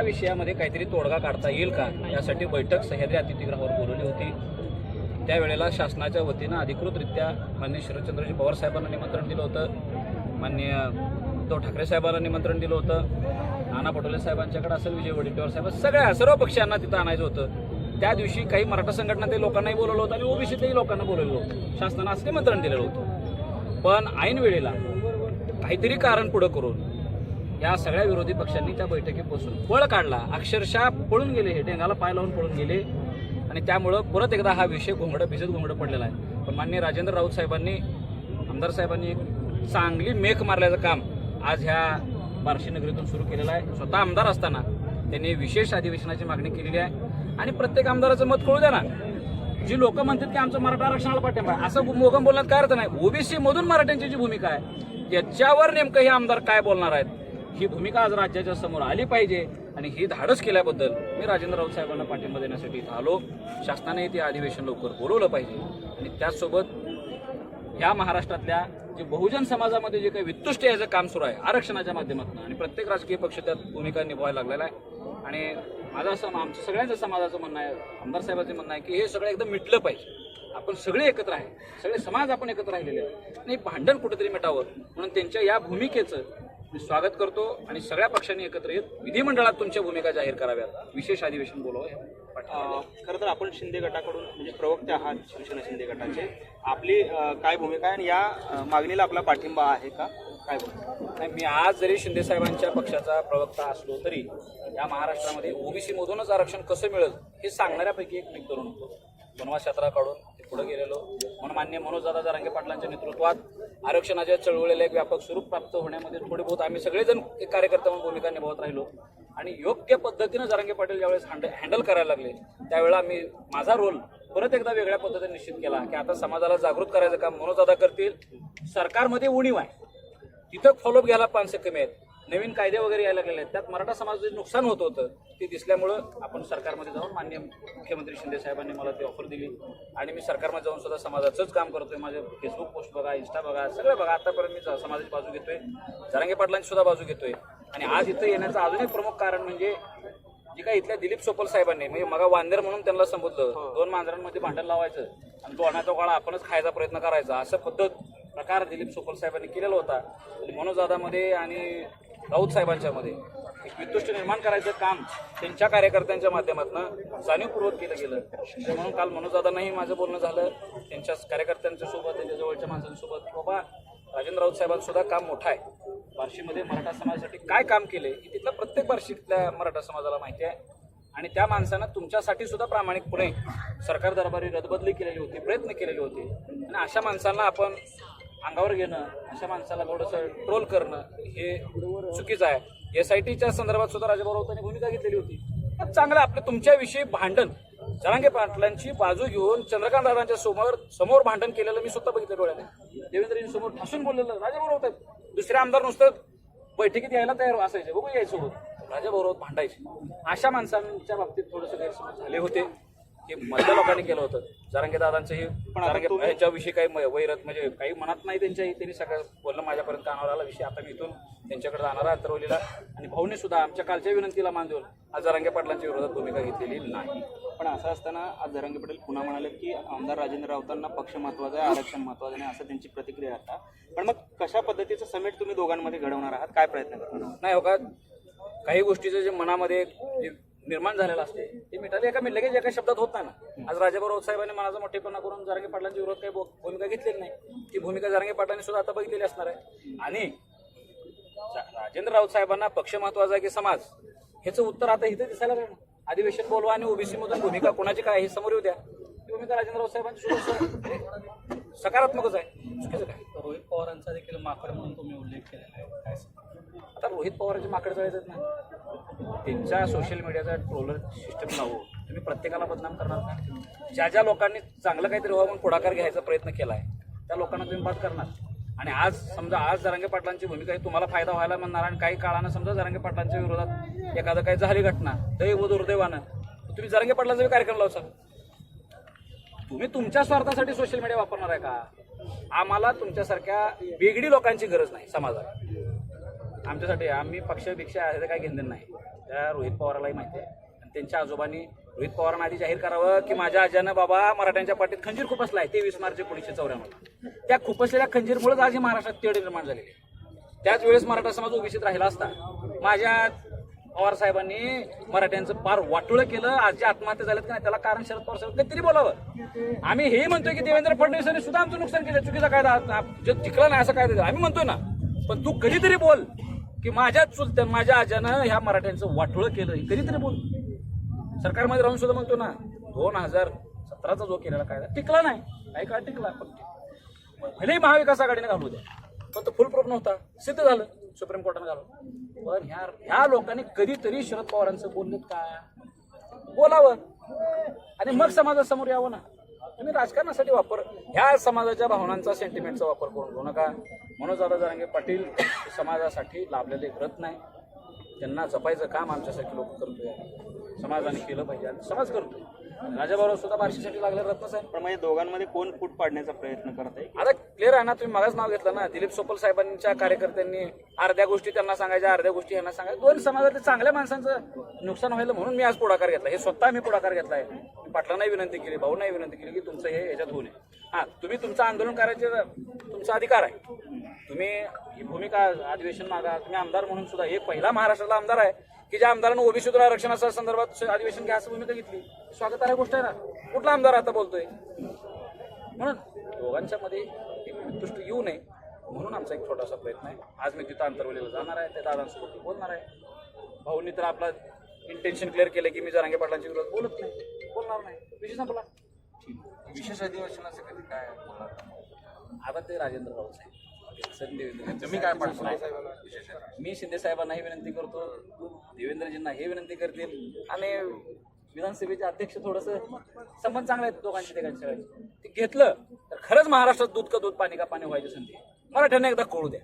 या विषयामध्ये काहीतरी तोडगा काढता येईल का? यासाठी बैठक सह्याद्री अतिथीगृहावर बोलवली होती. त्यावेळेला शासनाच्या वतीनं अधिकृतरित्या मान्य शरदचंद्रजी पवार साहेबांना निमंत्रण दिलं होतं. मान्य उद्धव ठाकरे साहेबांना निमंत्रण दिलं होतं. नाना पटोले साहेबांच्याकडे असेल विजय वडेट्टीवार साहेब सगळ्या सर्व पक्षांना तिथं आणायचं होतं. त्या दिवशी काही मराठा संघटना ते लोकांनाही बोलवलं होतं आणि ओबीसीतही लोकांना बोलवलं होतं. शासनानं असं निमंत्रण दिलेलं होतं. पण ऐन वेळेला काहीतरी कारण पुढं करून या सगळ्या विरोधी पक्षांनी त्या बैठकीपासून पळ काढला. अक्षरशः पळून गेले हे डेंगाला पाय लावून पळून गेले. आणि त्यामुळं परत एकदा हा विषय घोंगडं भिजत घोंगडं पडलेला आहे. पण मान्य राजेंद्र राऊत साहेबांनी आमदार साहेबांनी एक चांगली मेख मारल्याचं काम आज ह्या बार्शी नगरीतून सुरू केलेलं आहे. स्वतः आमदार असताना त्यांनी विशेष अधिवेशनाची मागणी केलेली आहे. आणि प्रत्येक आमदाराचं मत कळू द्या ना. जी लोक म्हणतात की आमचं मराठा आरक्षणाला पाठिंबा असं मोगम बोलण्यात काय अर्थ नाही. ओबीसी मधून मराठ्यांची जी भूमिका आहे त्याच्यावर नेमकं हे आमदार काय बोलणार आहेत? ही भूमिका आज राज्याच्या समोर आली पाहिजे. आणि ही धाडस केल्याबद्दल मी राजेंद्र राऊत साहेबांना पाठिंबा देण्यासाठी इथं आलो. शासनाने ते अधिवेशन लवकर बोलवलं पाहिजे. आणि त्याचसोबत या महाराष्ट्रातल्या जे बहुजन समाजामध्ये जे काही वित्तुष्ट याचं काम सुरू आहे आरक्षणाच्या माध्यमातून. आणि प्रत्येक राजकीय पक्ष त्यात भूमिका निभावायला लागलेला आहे. आणि माझं असं आमचं सगळ्यांचं समाजाचं म्हणणं आहे आमदार साहेबांचं म्हणणं आहे की हे सगळं एकदम मिटलं पाहिजे. आपण सगळे एकत्र आहे. सगळे समाज आपण एकत्र राहिलेले आहे. आणि भांडण कुठेतरी मिटावं. म्हणून त्यांच्या या भूमिकेचं मी स्वागत करतो आणि सगळ्या पक्षांनी एकत्र येत विधिमंडळात तुमच्या भूमिका जाहीर कराव्यात. विशेष अधिवेशन बोलावं खरं तर आपण शिंदे गटाकडून म्हणजे प्रवक्ते आहात शिवसेना शिंदे गटाचे. आपली काय भूमिका आहे आणि या मागणीला आपला पाठिंबा आहे का? काय भूमिका नाही मी आज जरी शिंदे साहेबांच्या पक्षाचा प्रवक्ता असलो तरी या महाराष्ट्रामध्ये ओबीसी मधूनच आरक्षण कसं मिळेल हे सांगणाऱ्यापैकी एक मी तरुण होतो. वनवास ते पुढे गेलेलो. म्हणून मान्य मनोजदादा जरांगे पाटलांच्या नेतृत्वात आरक्षणाच्या चळवळीला एक व्यापक स्वरूप प्राप्त होण्यामध्ये थोडे बहुत आम्ही सगळेजण एक कार्यकर्ता म्हणून भूमिका निभावत राहिलो. आणि योग्य पद्धतीनं जरांगे पाटील ज्यावेळेस हँड हँडल करायला लागले त्यावेळेला आम्ही माझा रोल परत एकदा वेगळ्या पद्धतीने निश्चित केला की आता समाजाला जागृत करायचं काम मनोजदादा करतील. सरकारमध्ये उणीव आहे. तिथं फॉलोअप घ्यायला पानसे कमी आहेत. नवीन कायदे वगैरे यायला लागले आहेत. त्यात मराठा समाजाचं नुकसान होत होतं ते दिसल्यामुळं आपण सरकारमध्ये जाऊन मान्य मुख्यमंत्री शिंदे साहेबांनी मला ती ऑफर दिली. आणि मी सरकारमध्ये जाऊन सुद्धा समाजाचंच काम करतोय. माझे फेसबुक पोस्ट बघा इंस्टा बघा सगळं बघा. आतापर्यंत मी समाजाची बाजू घेतोय. जरांगे पाटलांची सुद्धा बाजू घेतोय. आणि आज इथं येण्याचं अजून एक प्रमुख कारण म्हणजे जे काही इथल्या दिलीप सोपल साहेबांनी म्हणजे मगा वांदेर म्हणून त्यांना संबोधलं. दोन मांजरांमध्ये भांडण लावायचं. आणि तो अनाचा काळा आपणच खायचा प्रयत्न करायचा. असं पद्धत प्रकार दिलीप सोपल साहेबांनी केलेला होता. आणि मनोजदादामध्ये आणि राऊत साहेबांच्या मध्ये. एक वितुष्ट निर्माण करायचं काम त्यांच्या कार्यकर्त्यांच्या माध्यमातून जाणीवपूर्वक केलं गेलं. आणि म्हणून काल मनोजदादांनाही माझं बोलणं झालं. त्यांच्या कार्यकर्त्यांच्या सोबत त्यांच्या जवळच्या माणसांसोबत की बाबा राजेंद्र राऊत साहेबांसुद्धा काम मोठं आहे. बार्शीमध्ये मराठा समाजासाठी काय काम केले हे तिथलं प्रत्येक बार्शीतल्या मराठा समाजाला माहिती आहे. आणि त्या माणसानं तुमच्यासाठी सुद्धा प्रामाणिकपणे सरकार दरबारी रदबदली केलेली होती प्रयत्न केलेले होते. आणि अशा माणसांना आपण अंगावर घेणं अशा माणसाला थोडंसं ट्रोल करणं हे चुकीचं आहे. एस आय टीच्या संदर्भात सुद्धा राजाभाऊ त्यांनी भूमिका घेतलेली होती. चांगलं आपलं तुमच्याविषयी भांडण जरांगे पाटलांची बाजू घेऊन चंद्रकांत दादांच्या समोर समोर भांडण केलेलं मी स्वतः बघितलं डोळ्याने. देवेंद्रजी समोर ठासून बोललेलं राजाभाऊ राऊत दुसरे आमदार नुसतं बैठकीत यायला तयार असायचे. बघू यायचं होत राजाभाऊ भांडायचे. अशा माणसांच्या बाबतीत थोडंसं गैरसमज झाले होते. हे मधल्या लोकांनी केलं होतं. जरांगे दादांचं हे पण आता जरांगे तुम्ही- ह्याच्याविषयी काही वैरत म्हणजे काही मनात नाही त्यांच्याही त्यांनी सगळं बोलणं माझ्यापर्यंत कानावर आला विषय. आता मी इथून त्यांच्याकडे जाणार आहे अंतरवलीला. आणि भाऊने सुद्धा आमच्या कालच्या विनंतीला मान देऊन आज जरांगे पाटलांच्या विरोधात भूमिका घेतलेली नाही. पण असं असताना आज धरंगे पटेल पुन्हा म्हणाले की आमदार राजेंद्र राऊतांना पक्ष महत्त्वाचा आहे आरक्षण महत्वाचं नाही असं त्यांची प्रतिक्रिया आता. पण मग कशा पद्धतीचं समेट तुम्ही दोघांमध्ये घडवणार आहात? काय प्रयत्न करणार? नाही हो का काही गोष्टीचं जे मनामध्ये जे निर्माण झालेलं असते. ते मिटाले एका मी लगेच एका शब्दात होत नाही ना. आज राजाभाऊ राऊत साहेबांनी मनाचा मोठेपणा करून जरांगे पाटलांच्या विरोधात काही भूमिका घेतलेली नाही ती भूमिका जरांगे पाटलांनी सुद्धा आता बघितलेली असणार आहे. आणि राजेंद्र राऊत साहेबांना पक्ष महत्त्वाचा आहे की समाज ह्याचं उत्तर आता इथे दिसायला ना. अधिवेशन बोलवा आणि ओबीसी मधून भूमिका कोणाची काय हे समोर येऊ द्या. ती भूमिका राजेंद्र राऊत साहेबांची सकारात्मकच आहे. चुकीचं काय? रोहित पवारांचा देखील माकड म्हणून तुम्ही उल्लेख केलेला आहे? आता रोहित पवारांची माकड येतात ना त्यांच्या सोशल मीडियाचा ट्रोलर सिस्टम लावू. तुम्ही प्रत्येकाला बदनाम करणार का ज्या ज्या लोकांनी चांगलं काहीतरी व्हावं म्हणून पुढाकार घ्यायचा प्रयत्न केला आहे त्या लोकांना तुम्ही बाद करणार. आणि आज समजा आज जरांगे पाटलांची भूमिका ही तुम्हाला फायदा व्हायला म्हणणार आणि काही काळानं समजा जरांगे पाटलांच्या विरोधात एखादं काही झाली घटना दैव दुर्दैवानं. तुम्ही जरांगे पाटलांचा बी कार्यक्रम लावसाल तुम्ही तुमच्या स्वार्थासाठी सोशल मीडिया वापरणार आहे का? आम्हाला तुमच्यासारख्या वेगळी लोकांची गरज नाही समाजात. आमच्यासाठी आम्ही पक्ष भिक्षा काही घेणं नाही. त्या रोहित पवारालाही माहिती आहे. आणि त्यांच्या आजोबांनी रोहित पवारांना आधी जाहीर करावं की माझ्या आज्यानं बाबा मराठ्यांच्या पाठीत खंजीर खुपसलाय तेवीस मार्च एकोणीसशे चौऱ्याण्णव. त्या खुपसलेल्या खंजीरमुळेच आज ही महाराष्ट्रात तेढ निर्माण झालेली आहे. त्याच वेळेस मराठा समाज ओबीसीत राहिला असता. माझ्या पवार साहेबांनी मराठ्यांचं पार वाटोळं केलं. आज जे आत्महत्या झाल्यात का नाही त्याला कारण शरद पवार साहेब तरी बोलावं. आम्ही हे म्हणतोय की देवेंद्र फडणवीसांनी सुद्धा आमचं नुकसान केलं. चुकीचा कायदा जे टिकला नाही असं कायदा आम्ही म्हणतोय ना. पण तू कधीतरी बोल. की माझ्या चुलत्या माझ्या आज्यानं ह्या मराठ्यांचं वाटोळं केलं. कधीतरी बोल. सरकारमध्ये राहून सुद्धा म्हणतो ना दोन हजार सतराचा जो केलेला कायदा टिकला नाही. काही काळ टिकला पण भलेही महाविकास आघाडीने घालू द्या पण तो फुल प्रूफ नव्हता. सिद्ध झालं सुप्रीम कोर्टाने घालून. पण ह्या ह्या लोकांनी कधीतरी शरद पवारांचं बोललेत का? बोलावं. आणि मग समाजासमोर यावं ना. तुम्ही राजकारणासाठी वापर ह्या समाजाच्या भावनांचा सेंटिमेंटचा वापर करून घेऊ नका. मनोज दादा जरांगे पाटील समाजासाठी लाभलेले रथ नाही त्यांना जपायचं काम आमच्यासारखे लोक करतोय समाजाने केलं पाहिजे. आणि समाज करतोय राजाभाऊ सुद्धा बार्शीसाठी लागले रत्नच आहे पण म्हणजे दोघांमध्ये कोण फूट पाडण्याचा प्रयत्न करत आहे आता क्लिअर आहे ना तुम्ही मगाच नाव घेतलं ना दिलीप सोपल साहेबांच्या कार्यकर्त्यांनी अर्ध्या गोष्टी त्यांना सांगायच्या अर्ध्या गोष्टी यांना सांगायच्या. दोन समाजातल्या चांगल्या माणसांचं नुकसान व्हायला म्हणून मी आज पुढाकार घेतला. हे स्वतः मी पुढाकार घेतलाय. मी पाटलांनाही विनंती केली भाऊनाही विनंती केली की तुमचं हे याच्यात होऊ नये. हा तुम्ही तुमचं आंदोलन करायचे तुमचा अधिकार आहे. तुम्ही ही भूमिका अधिवेशन मागा तुम्ही आमदार म्हणून सुद्धा एक पहिला महाराष्ट्रातला आमदार आहे. की ज्या आमदारानं ओबीसीतून आरक्षणाच्या संदर्भात अधिवेशन घ्या असं भूमिका घेतली. स्वागत आहे गोष्ट आहे ना. कुठला आमदार आता बोलतोय? म्हणून दोघांच्या मध्ये एक उत्कृष्ट येऊ नये. म्हणून आमचा एक छोटासा प्रयत्न आहे. आज मी तिथं अंतरवलीला जाणार आहे. त्या दादांसोबत बोलणार आहे. भाऊनी तर आपला इंटेन्शन क्लिअर केलं की मी जरांगे पाटलांच्या विरोधात बोलत नाही. बोलणार नाही. विषय संपला. विशेष अधिवेशनाचं कधी काय बोलणार? आता ते राजेंद्र राऊत साहेब. संधी तुम्ही काय पाठवणार मी शिंदे साहेबांनाही विनंती करतो. देवेंद्रजींना हे विनंती करतील. आणि विधानसभेचे अध्यक्ष थोडस संबंध चांगले आहेत दोघांचे तिघांचे. ते घेतलं तर खरंच महाराष्ट्रात दूध का दूध पाणी का पाणी व्हायची संधी. मराठ्यांना एकदा कळू द्या.